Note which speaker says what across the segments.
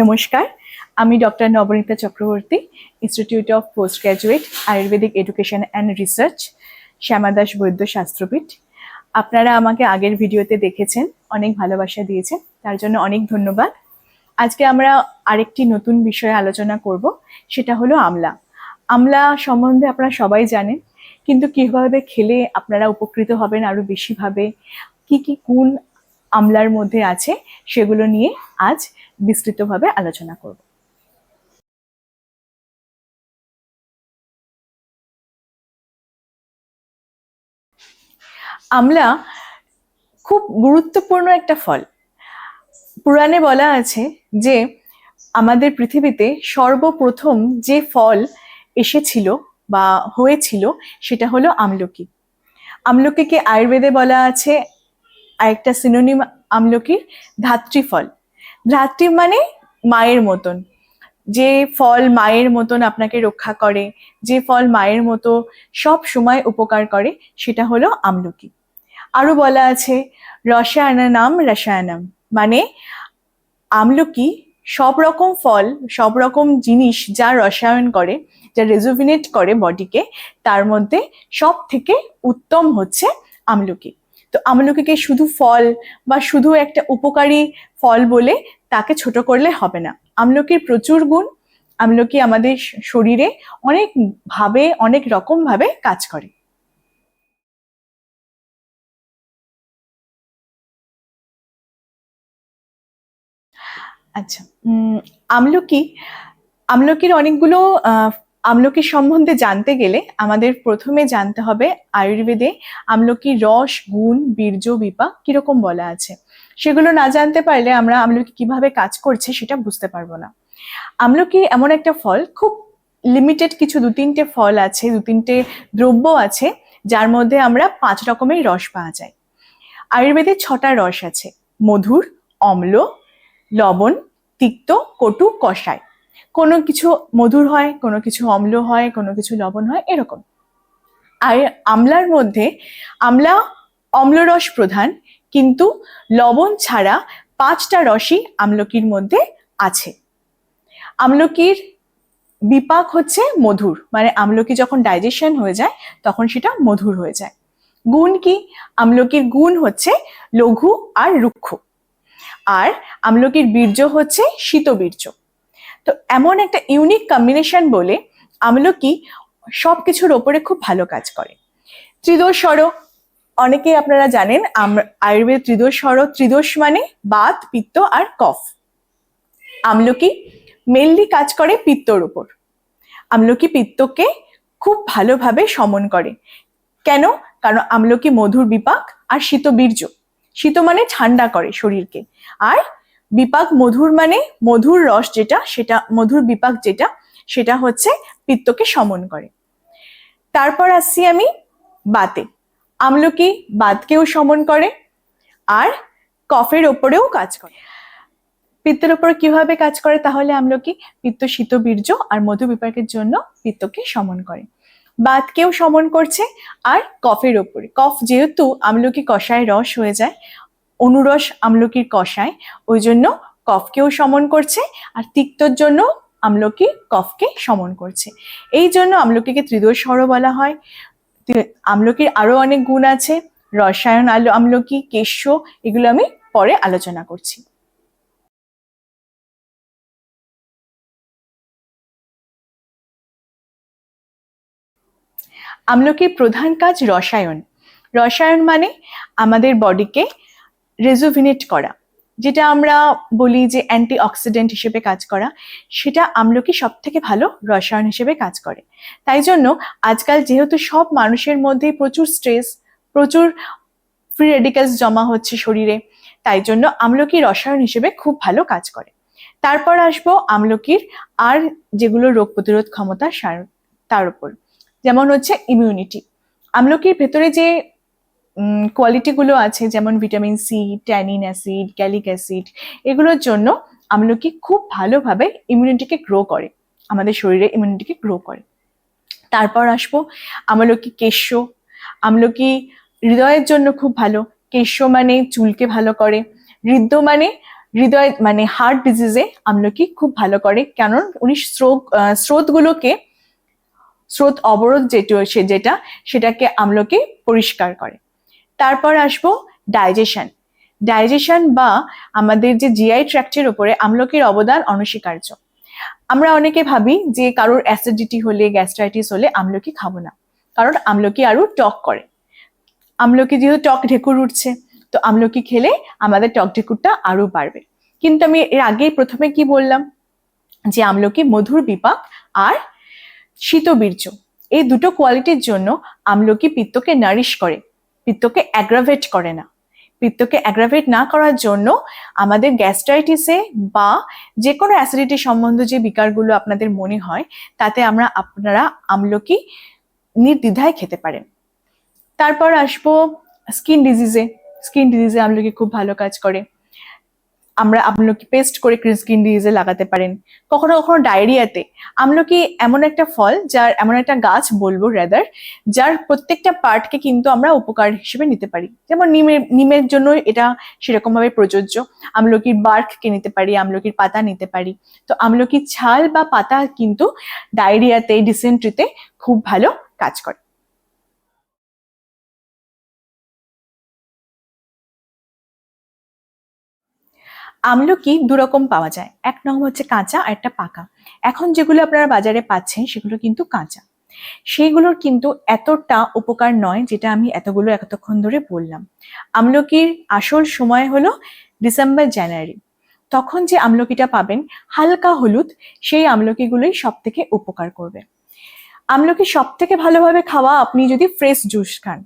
Speaker 1: নমস্কার, আমি doctor Nabanita Chakraborty institute of post graduate Ayurvedic education and research Shyamadas Baidya Shastrapeeth আপনারা আমাকে আগের ভিডিওতে দেখেছেন, অনেক ভালোবাসা দিয়েছেন, তার জন্য অনেক ধন্যবাদ। আজকে আমরা আরেকটি নতুন বিষয়ে আলোচনা করব, সেটা হলো আমলা। আমলা সম্বন্ধে আপনারা সবাই জানেন, কিন্তু কীভাবে খেলে আপনারা উপকৃত হবেন আরও বেশিভাবে কি কি গুণ আমলার মধ্যে আছে, সেগুলো নিয়ে আজ বিস্তৃতভাবে আলোচনা করব। আমলা খুব গুরুত্বপূর্ণ একটা ফল। পুরাণে বলা আছে যে, আমাদের পৃথিবীতে সর্বপ্রথম যে ফল এসেছিল বা হয়েছিল সেটা হলো আমলকি। আমলকিকে আয়ুর্বেদে বলা আছে, আরেকটা সিনোনিম আমলকির, ধাত্রী ধাত্রী মানে মায়ের মতন। যে ফল মায়ের মতন আপনাকে রক্ষা করে, যে ফল মায়ের মতো সব সময় উপকার করে, সেটা হলো আমলকি। আরও বলা আছে, রসায়নানাম রসায়নাম। মানে আমলকি সব রকম ফল, সব রকম জিনিস যা রসায়ন করে, যা রেজুভিনেট করে বডিকে তার মধ্যে সব থেকে উত্তম হচ্ছে আমলকি। তো আমলকিকে শুধু ফল বা শুধু একটা উপকারী ফল বলে তাকে ছোট করলে হবে না। আমলকির প্রচুর গুণ, আমলকি আমাদের শরীরে অনেক ভাবে, অনেক রকম ভাবে কাজ করে। আচ্ছা আমলকি, আমলকির অনেকগুলো আহ, আমলকির সম্বন্ধে জানতে গেলে আমাদের প্রথমে জানতে হবে আয়ুর্বেদে আমলকির রস গুণ বীর্য বিপা কীরকম বলা আছে। সেগুলো না জানতে পারলে আমরা আমলকি কীভাবে কাজ করছে সেটা বুঝতে পারব না। আমলকি এমন একটা ফল খুব লিমিটেড কিছু দু তিনটে ফল আছে দু তিনটে দ্রব্য আছে যার মধ্যে আমরা পাঁচ রকমের রস পাওয়া যায়। আয়ুর্বেদে ছটা রস আছে মধুর অম্ল লবণ তিক্ত কটু কষায় কোনো কিছু মধুর হয়, কোনো কিছু অম্ল হয়, কোনো কিছু লবণ হয়, এরকম। আর আমলার মধ্যে, আমলা অম্লরস প্রধান, কিন্তু লবণ ছাড়া পাঁচটা রসই আমলকির মধ্যে আছে। আমলকির বিপাক হচ্ছে মধুর মানে আমলকি যখন ডাইজেশন হয়ে যায়, তখন সেটা মধুর হয়ে যায়। গুণ কি? আমলকির গুণ হচ্ছে লঘু আর রুক্ষ। আর আমলকির বীর্য হচ্ছে শীতবীর্য। তো এমন একটা ইউনিক কম্বিনেশন বলে আমলকি সবকিছুর ওপরে খুব ভালো কাজ করে। ত্রিদোষ স্বর অনেকেই আপনারা জানেন আয়ুর্বেদ ত্রিদোষ স্বর ত্রিদোষ মানে বাত, পিত্ত আর কফ। আমলকি মেনলি কাজ করে পিত্তর উপর। আমলকি পিত্তকে খুব ভালোভাবে সমন করে। কেন? কারণ আমলকি মধুর বিপাক আর শীতবীর্য। শীত মানে ঠান্ডা করে শরীরকে। আর বিপাক মধুর মানে মধুর রস যেটা, সেটা, মধুর বিপাক যেটা, সেটা হচ্ছে পিত্তকে সমন করে। তারপর আসছি আমি বাতে। আমলকি বাতকেও সমন করে আর কফের ওপরেও কাজ করে। পিত্তের ওপর কীভাবে কাজ করে তাহলে আমলকি? পিত্ত শীত বীর্য আর মধু বিপাকের জন্য পিত্তকে সমন করে। বাতকেও সমন করছে আর কফের ওপরে। কফ যেহেতু আমলকি কষায় রস হয়ে যায় অনুরস আমলকির কষায়, ওই জন্য কফকেও সমন করছে আর তিক্তর জন্য আমলকি কফকে সমন করছে। এই জন্য আমলকিকে ত্রিদোষ স্বর বলা হয়। আমলকির আরও অনেক গুণ আছে, রসায়ন আলো আমলকি কেশ্য এগুলো আমি পরে আলোচনা করছি। আমলকির প্রধান কাজ রসায়ন। রসায়ন মানে আমাদের বডিকে রেজুভিনেট করা। যেটা আমরা বলি যে অ্যান্টি অক্সিডেন্ট হিসেবে কাজ করা, সেটা আমলকি সব থেকে ভালো রসায়ন হিসেবে কাজ করে। তাই জন্য আজকাল যেহেতু সব মানুষের মধ্যে প্রচুর স্ট্রেস প্রচুর ফ্রি রেডিক্যালস জমা হচ্ছে শরীরে, তাই জন্য আমলকি রসায়ন হিসেবে খুব ভালো কাজ করে। তারপর আসব আমলকির আর যেগুলো রোগ প্রতিরোধ ক্ষমতা সার- তার উপর। যেমন হচ্ছে ইমিউনিটি আমলকির ভেতরে যে কোয়ালিটিগুলো আছে, যেমন vitamin C tannin acid gallic acid এগুলোর জন্য আমলকি খুব ভালোভাবে ইমিউনিটিকে গ্রো করে, আমাদের শরীরে ইমিউনিটিকে গ্রো করে। তারপর আসব আমলকি কেশ্য আমলকি হৃদয়ের জন্য খুব ভালো কেশ্য মানে চুলকে ভালো করে, হৃদ্য মানে হৃদয় মানে হার্ট ডিজিজে আমলকি খুব ভালো করে, কারণ উনি স্রোত স্রোতগুলোকে, স্রোত অবরোধ যেটা, সেটাকে আমলকি পরিষ্কার করে। তারপর আসব ডাইজেশন ডাইজেশন বা আমাদের যে জিআই ট্র্যাক্টের উপরে আমলকির অবদান অনস্বীকার্য। আমরা অনেকে ভাবি যে কারোর অ্যাসিডিটি হলে গ্যাস্ট্রাইটিস হলে আমলকি খাব না। কারণ আমলকি আরও টক করে। আমলকি যেহেতু টক ঢেকুর উঠছে, তো আমলকি খেলে আমাদের টক ঢেকুরটা আরও বাড়বে। কিন্তু আমি এর আগে প্রথমে কি বললাম? যে আমলকি মধুর বিপাক আর শীতবীর্য, এই দুটো কোয়ালিটির জন্য আমলকি পিত্তকে নারিশ করে। পিত্তকে অ্যাগ্রাভেট করে না। পিত্তকে অ্যাগ্রাভেট না করার জন্য আমাদের গ্যাস্ট্রাইটিসে বা যে কোনো অ্যাসিডিটি সম্বন্ধে যে বিকারগুলো আপনাদের মনে হয়, তাতে আমরা আপনারা আমলকি নির্দ্বিধায় খেতে পারেন। তারপর আসব স্কিন ডিজিজে স্কিন ডিজিজে আমলকি খুব ভালো কাজ করে। আমরা আমলকি পেস্ট করে স্কিন ডিজিজে লাগাতে পারেন। কখনো কখনো ডায়রিয়াতে আমলকি এমন একটা ফল যার, এমন একটা গাছ বলব রেদার যার প্রত্যেকটা পার্টকে কিন্তু আমরা উপকার হিসেবে নিতে পারি। যেমন নিমের নিমের জন্য এটা সেরকম ভাবে প্রযোজ্য আমলকির বার্ককে নিতে পারি আমলকির পাতা নিতে পারি। তো আমলকির ছাল বা পাতা কিন্তু ডায়রিয়াতে ডিসেন্ট্রিতে খুব ভালো কাজ করে। আমলকি দুরকম পাওয়া যায়? এক নম্বর হচ্ছে কাঁচা আর একটা পাকা। এখন যেগুলো আপনারা বাজারে পাচ্ছেন, সেগুলো কিন্তু কাঁচা। সেইগুলোর কিন্তু এতটা উপকার নয় যেটা আমি এতগুলো এতক্ষণ ধরে বললাম। আমলকির আসল সময় হলো ডিসেম্বর, জানুয়ারি। তখন যে আমলকিটা পাবেন, হালকা হলুদ, সেই আমলকিগুলোই সব থেকে উপকার করবে। আমলকি সব থেকে ভালোভাবে খাওয়া আপনি যদি ফ্রেশ জুস খান,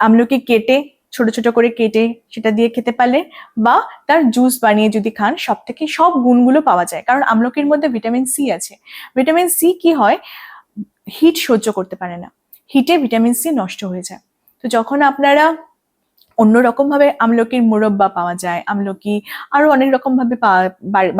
Speaker 1: আমলকি কেটে ছোট ছোট করে কেটে সেটা দিয়ে খেতে পারলে বা তার জুস বানিয়ে যদি খান সব থেকে সব গুণগুলো পাওয়া যায়। কারণ আমলকির মধ্যে ভিটামিন সি আছে। ভিটামিন সি কি হয়? হিট সহ্য করতে পারে না। হিটে ভিটামিন সি নষ্ট হয়ে যায়। তো যখন আপনারা অন্যরকম ভাবে আমলকির মুরব্বা পাওয়া যায়, আমলকি আরও অনেক রকম ভাবে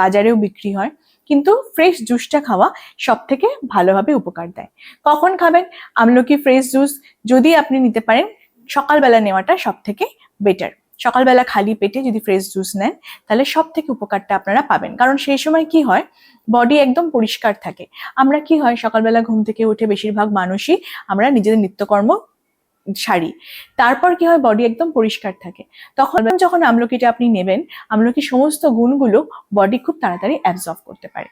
Speaker 1: বাজারেও বিক্রি হয়, কিন্তু ফ্রেশ জুসটা খাওয়া সব থেকে ভালোভাবে উপকার দেয়। কখন খাবেন? আমলকি ফ্রেশ জুস যদি আপনি নিতে পারেন সকালবেলা নেওয়াটা সব থেকে বেটার সকালবেলা খালি পেটে যদি ফ্রেশ জুস নেন, তাহলে সব থেকে উপকারটা আপনারা পাবেন। কারণ সেই সময় কি হয় বডি একদম পরিষ্কার থাকে। আমরা কি হয়, সকালবেলা ঘুম থেকে উঠে বেশিরভাগ মানুষই আমরা নিজেদের নিত্যকর্ম সারি। তারপর কি হয় বডি একদম পরিষ্কার থাকে। তখন যখন আমলকিটা আপনি নেবেন আমলকি সমস্ত গুণগুলো বডি খুব তাড়াতাড়ি অ্যাবজর্ব করতে পারে।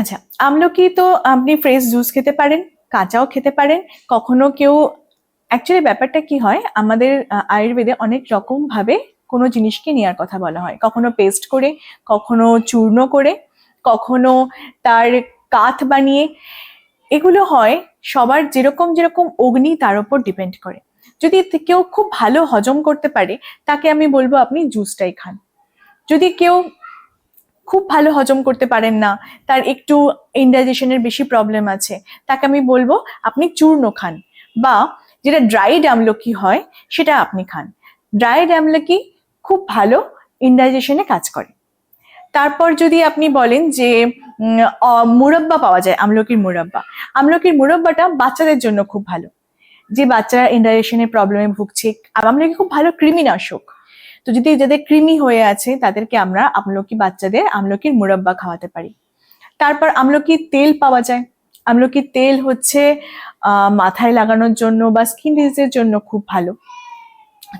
Speaker 1: আচ্ছা আমলকি তো আপনি ফ্রেশ জুস খেতে পারেন, কাঁচাও খেতে পারেন, কখনো কেউ অ্যাকচুয়ালি ব্যাপারটা কি হয়, আমাদের আয়ুর্বেদে অনেক রকম ভাবে কোনো জিনিসকে নেওয়ার কথা বলা হয়। কখনো পেস্ট করে, কখনো চূর্ণ করে, কখনো তার কাঠ বানিয়ে, এগুলো হয় সবার যেরকম যেরকম অগ্নি তার উপর ডিপেন্ড করে। যদি কেউ খুব ভালো হজম করতে পারে, তাকে আমি বলব আপনি জুসটাই খান। যদি কেউ খুব ভালো হজম করতে পারেন না, তার একটু ইনডাইজেশনের বেশি প্রবলেম আছে। তাকে আমি বলব, আপনি চূর্ণ খান বা যেটা ড্রাইড আমলকি হয়, সেটা আপনি খান। ড্রাইড আমলকি খুব ভালো ইনডাইজেশনে কাজ করে। তারপর যদি আপনি বলেন যে মুরব্বা পাওয়া যায়, আমলকির মুরব্বা। আমলকির মুরব্বাটা বাচ্চাদের জন্য খুব ভালো। যে বাচ্চারা ইনডাইজেশনের প্রবলেমে ভুগছে, আর আমলকি খুব ভালো কৃমিনাশক। তো যদি যাদের কৃমি হয়ে আছে, তাদেরকে আমরা আমলকি বাচ্চাদের আমলকির মুরব্বা খাওয়াতে পারি। তারপর আমলকির তেল পাওয়া যায়। আমলকির তেল হচ্ছে মাথায় লাগানোর জন্য বা স্কিন ডিজিজের জন্য খুব ভালো।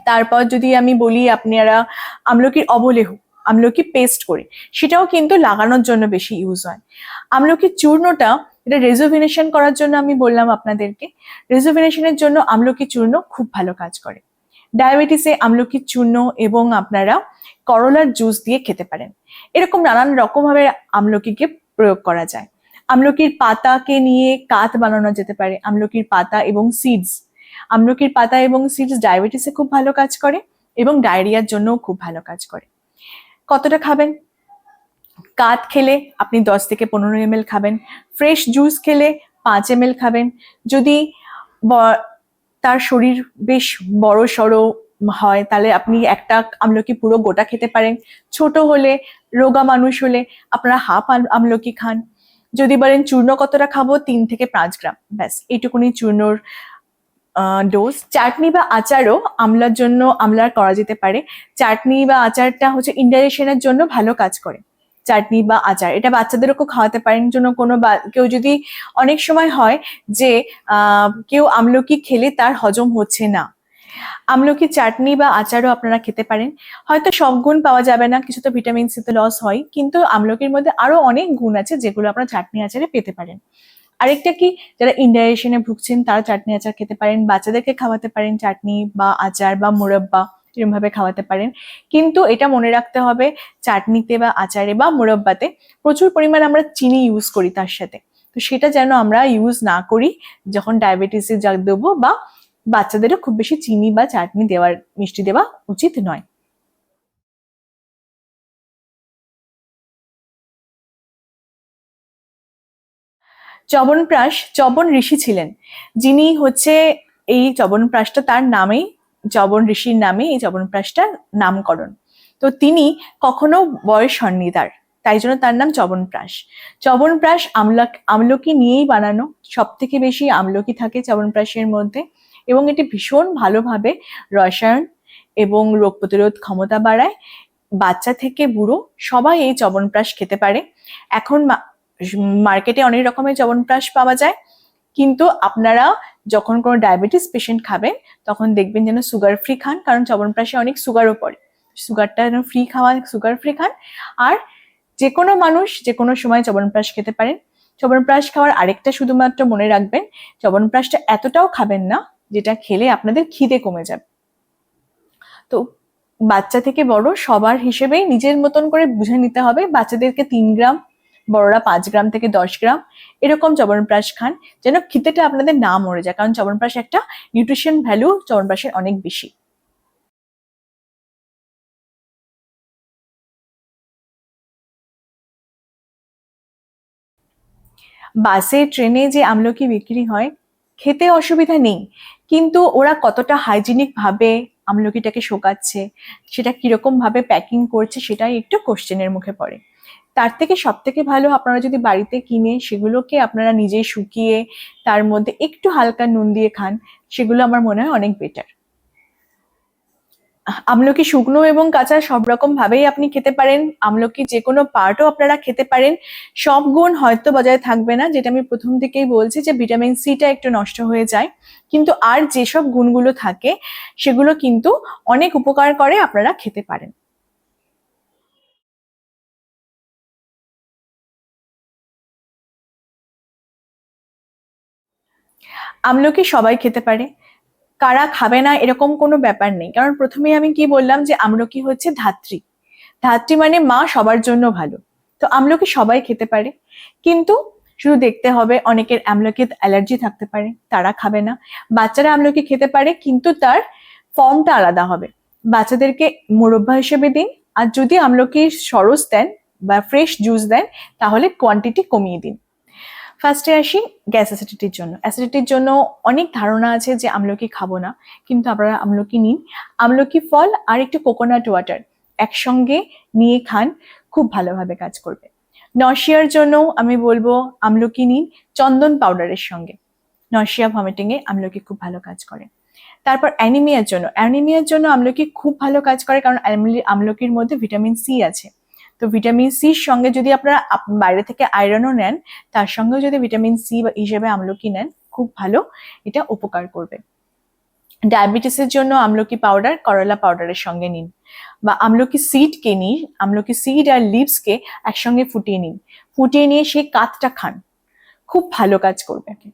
Speaker 1: তারপর যদি আমি বলি আপনারা আমলকির অবলেহু, আমলকি পেস্ট করে, সেটাও কিন্তু লাগানোর জন্য বেশি ইউজ হয়। আমলকির চূর্ণটা, এটা রেজোভিনেশন করার জন্য আমি বললাম আপনাদেরকে রেজোভিনেশনের জন্য আমলকি চূর্ণ খুব ভালো কাজ করে। ডায়াবেটিসে আমলকির চূর্ণ এবং আপনারা করলার জুস দিয়ে খেতে পারেন। এরকম নানান রকমভাবে আমলকিকে প্রয়োগ করা যায়। আমলকির পাতাকে নিয়ে কাত বানানো যেতে পারে, আমলকির পাতা এবং সিডস আমলকির পাতা এবং সিডস ডায়াবেটিসে খুব ভালো কাজ করে এবং ডায়রিয়ার জন্যও খুব ভালো কাজ করে। কতটা খাবেন? কাত খেলে আপনি দশ থেকে পনেরো এম খাবেন। ফ্রেশ জুস খেলে পাঁচ এম খাবেন। যদি তার শরীর বেশ বড় সড়ো হয়, তাহলে আপনি একটা আমলকি পুরো গোটা খেতে পারেন। ছোট হলে, রোগা মানুষ হলে আপনারা হাফ আমলকি খান। যদি বলেন চূর্ণ কতটা খাব? তিন থেকে পাঁচ গ্রাম। ব্যাস, এইটুকুনি চূর্ণর ডোজ চাটনি বা আচারও আমলার জন্য আমলার করা যেতে পারে। চাটনি বা আচারটা হচ্ছে ইন্ডাইজেশনের জন্য ভালো কাজ করে। চাটনি বা আচার, এটা বাচ্চাদেরকেও খাওয়াতে পারেন। জন্য কোনো বা- কেউ যদি অনেক সময় হয় যে কেউ আমলকি খেলে তার হজম হচ্ছে না। আমলকি, চাটনি বা আচারও আপনারা খেতে পারেন। হয়তো সব গুণ পাওয়া যাবে না, কিছু তো ভিটামিন সি তো লস হয়, কিন্তু আমলকির মধ্যে আরও অনেক গুণ আছে যেগুলো আপনারা চাটনি আচারে পেতে পারেন। আরেকটা কি, যারা ইন্ডাইজেশনে ভুগছেন, তারা চাটনি আচার খেতে পারেন। বাচ্চাদেরকে খাওয়াতে পারেন চাটনি বা আচার বা মুরব্বা। এরকম ভাবে খাওয়াতে পারেন। কিন্তু এটা মনে রাখতে হবে, চাটনিতে বা আচারে বা মুরব্বাতে প্রচুর পরিমাণ আমরা চিনি ইউজ করি তার সাথে। তো সেটা যেন আমরা ইউজ না করি, যখন ডায়াবেটিসে যা দেবো বা বাচ্চাদেরও খুব বেশি চিনি বা চাটনি দেওয়ার, মিষ্টি দেওয়া উচিত নয়। চবনপ্রাশ, চবন ঋষি ছিলেন। যিনি হচ্ছে এই চবনপ্রাশটা তার নামেই চবন ঋষির নামে এই চবনপ্রাশটার নামকরণ। তো তিনি কখনো বয়স হননি তার, তাই জন্য তার নাম চবনপ্রাশ চবনপ্রাশ আমলা আমলকি নিয়েই বানানো সব থেকে বেশি আমলকি থাকে চবনপ্রাশের মধ্যে এবং এটি ভীষণ ভালোভাবে রসায়ন এবং রোগ প্রতিরোধ ক্ষমতা বাড়ায়। বাচ্চা থেকে বুড়ো সবাই এই চবনপ্রাশ খেতে পারে। এখন মার্কেটে অনেক রকমের চবনপ্রাশ পাওয়া যায়। কিন্তু আপনারা যখন কোনো ডায়াবেটিস পেশেন্ট খাবেন, তখন দেখবেন যেন সুগার ফ্রি খান, কারণ চবনপ্রাশে অনেক সুগারও পড়ে। সুগারটা যেন ফ্রি খাওয়া সুগার ফ্রি খান। আর যে কোনো মানুষ যে কোনো সময় চবনপ্রাশ খেতে পারেন। চবনপ্রাশ খাওয়ার আরেকটা শুধুমাত্র মনে রাখবেন, চবনপ্রাশটা এতটাও খাবেন না, যেটা খেলে আপনাদের খিদে কমে যাবে। তো বাচ্চা থেকে বড় সবার হিসেবেই নিজের মতন করে বুঝে নিতে হবে, বাচ্চাদেরকে তিন গ্রাম বড়রা পাঁচ গ্রাম থেকে দশ গ্রাম, এরকম চবনপ্রাশ খান, যেন খিদেটা আপনাদের না মরে যায়, কারণ চবনপ্রাশ একটা নিউট্রিশন ভ্যালু চবনপ্রাশের অনেক বেশি। বাসে, ট্রেনে যে আমলকি বিক্রি হয়, খেতে অসুবিধা নেই, কিন্তু ওরা কতটা হাইজিনিক ভাবে আমলকিটাকে শোকাচ্ছে, সেটা কীরকম ভাবে প্যাকিং করছে, সেটাই একটু কোশ্চেনের মুখে পড়ে। তার থেকে সব থেকে ভালো আপনারা যদি বাড়িতে কিনে সেগুলোকে আপনারা নিজেই শুকিয়ে তার মধ্যে একটু হালকা নুন দিয়ে খান, সেগুলো আমার মনে হয় অনেক বেটার আমলকি শুকনো এবং কাঁচা সব রকম ভাবেই আপনি খেতে পারেন, আমলকি যে কোনো পার্টও আপনারা খেতে পারেন। সব গুণ হয়তো বজায় থাকবে না, যেটা আমি প্রথম থেকেই বলছি যে ভিটামিন সিটা একটু নষ্ট হয়ে যায়। কিন্তু আর যেসব গুণগুলো থাকে, সেগুলো কিন্তু অনেক উপকার করে আপনারা খেতে পারেন। আমলকি সবাই খেতে পারে? কারা খাবে না এরকম কোনো ব্যাপার নেই। কারণ প্রথমে আমি কি বললাম যে আমলকি হচ্ছে ধাত্রী। ধাত্রী মানে মা সবার জন্য ভালো। তো আমলকি সবাই খেতে পারে। কিন্তু শুধু দেখতে হবে অনেকের আমলকি অ্যালার্জি থাকতে পারে, তারা খাবে না। বাচ্চারা আমলকি খেতে পারে, কিন্তু তার ফর্মটা আলাদা হবে। বাচ্চাদেরকে মুরব্বা হিসেবে দিন, আর যদি আমলকির সরস দেন বা ফ্রেশ জুস দেন, তাহলে কোয়ান্টিটি কমিয়ে দিন। ফার্স্টে আসি গ্যাস অ্যাসিডিটির জন্য। অ্যাসিডিটির জন্য অনেক ধারণা আছে যে আমলকি খাব না, কিন্তু আপনারা আমলকি নিন। আমলকি ফল আর একটু কোকোনাট ওয়াটার একসঙ্গে নিয়ে খান, খুব ভালোভাবে কাজ করবে। নশিয়ার জন্য আমি বলব আমলকি নিন, চন্দন পাউডারের সঙ্গে। নশিয়া ভমিটিং এ আমলকি খুব ভালো কাজ করে। তারপর অ্যানিমিয়ার জন্য। অ্যানিমিয়ার জন্য আমলকি খুব ভালো কাজ করে, কারণ আমলি- আমলকির মধ্যে ভিটামিন সি আছে। তো ভিটামিন সির সঙ্গে যদি আপনারা আপ- বাইরে থেকে আয়রনও নেন, তার সঙ্গে যদি ভিটামিন সি হিসেবে আমলকি নেন, খুব ভালো। এটা উপকার করবে। ডায়াবেটিসের জন্য আমলকি পাউডার করলা পাউডারের সঙ্গে নিন। বা আমলকি সিডকে নিন, আমলকি সিড আর লিভসকে একসঙ্গে ফুটিয়ে নিন। ফুটিয়ে নিয়ে সেই কাতটা খান। খুব ভালো কাজ করবে।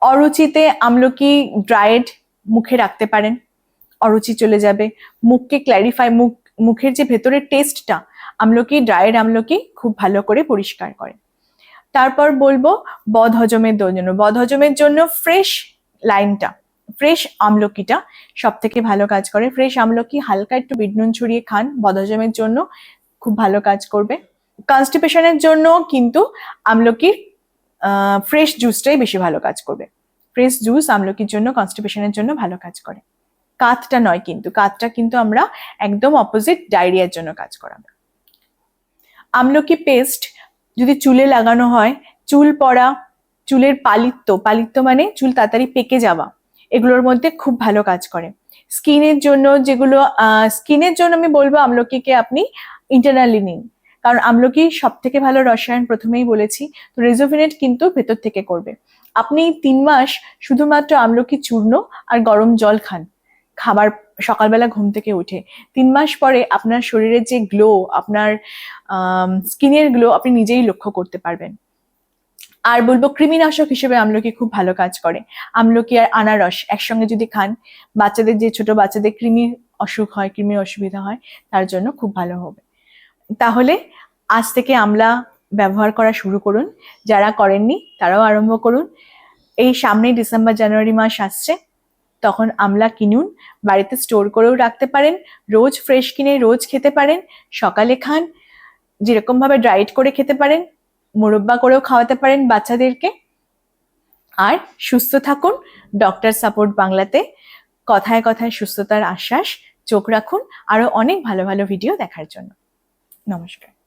Speaker 1: অরুচিতে আমলকি ড্রায়েড মুখে রাখতে পারেন। অরুচি চলে যাবে। মুখকে ক্ল্যারিফাই মুখ, মুখের যে ভেতরের টেস্টটা আমলকি ড্রায়েড আমলকি খুব ভালো করে পরিষ্কার করে তারপর বলব বদ হজমের জন্য বদ হজমের জন্য ফ্রেশ লাইনটা ফ্রেশ আমলকিটা সব থেকে ভালো কাজ করে। ফ্রেশ আমলকি হালকা একটু বিট নুন ছড়িয়ে খান, বদহজমের জন্য খুব ভালো কাজ করবে। কনস্টিপেশনের জন্য কিন্তু আমলকির ফ্রেশ জুসটাই বেশি ভালো কাজ করবে। ফ্রেশ জুস আমলকির জন্য কনস্টিপেশনের জন্য ভালো কাজ করে। কাতটা নয় কিন্তু, কাতটা কিন্তু আমরা একদম অপোজিট ডায়রিয়ার জন্য কাজ করাবে। আমলকি পেস্ট যদি চুলে লাগানো হয়, চুল পড়া, চুলের পালিত্য পালিত্য মানে চুল তাড়াতাড়ি পেকে যাওয়া, এগুলোর মধ্যে খুব ভালো কাজ করে। স্কিনের জন্য যেগুলো স্কিনের জন্য আমি বলব আমলকিকে আপনি ইন্টারনালি নিন। কারণ আমলকি সব থেকে ভালো রসায়ন প্রথমেই বলেছি, তো রেজোভিনেট কিন্তু ভেতর থেকে করবে। আপনি তিন মাস শুধুমাত্র আমলকি চূর্ণ আর গরম জল খান। খাবার সকালবেলা ঘুম থেকে উঠে। তিন মাস পরে আপনার শরীরের যে গ্লো আপনার স্কিনের গ্লো আপনি নিজেই লক্ষ্য করতে পারবেন। আর বলব কৃমিনাশক হিসেবে আমলকি খুব ভালো কাজ করে। আমলকি আর আনারস একসঙ্গে যদি খান, বাচ্চাদের যে ছোট বাচ্চাদের কৃমির অসুখ হয় কৃমির অসুবিধা হয়, তার জন্য খুব ভালো হবে। তাহলে আজ থেকে আমলা ব্যবহার করা শুরু করুন। যারা করেননি, তারাও আরম্ভ করুন। এই সামনেই ডিসেম্বর, জানুয়ারি মাস আসছে। তখন আমলা কিনুন, বাড়িতে স্টোর করেও রাখতে পারেন, রোজ ফ্রেশ কিনে রোজ খেতে পারেন, সকালে খান, যেরকম ভাবে ডায়েট করে খেতে পারেন, মোরব্বা করেও খাওয়াতে পারেন বাচ্চাদেরকে। আর সুস্থ থাকুন ডক্টর সাপোর্ট বাংলাতে, কথায় কথায় সুস্থতার আশ্বাস, চোখ রাখুন আরও অনেক ভালো ভালো ভিডিও দেখার জন্য। নমস্কার।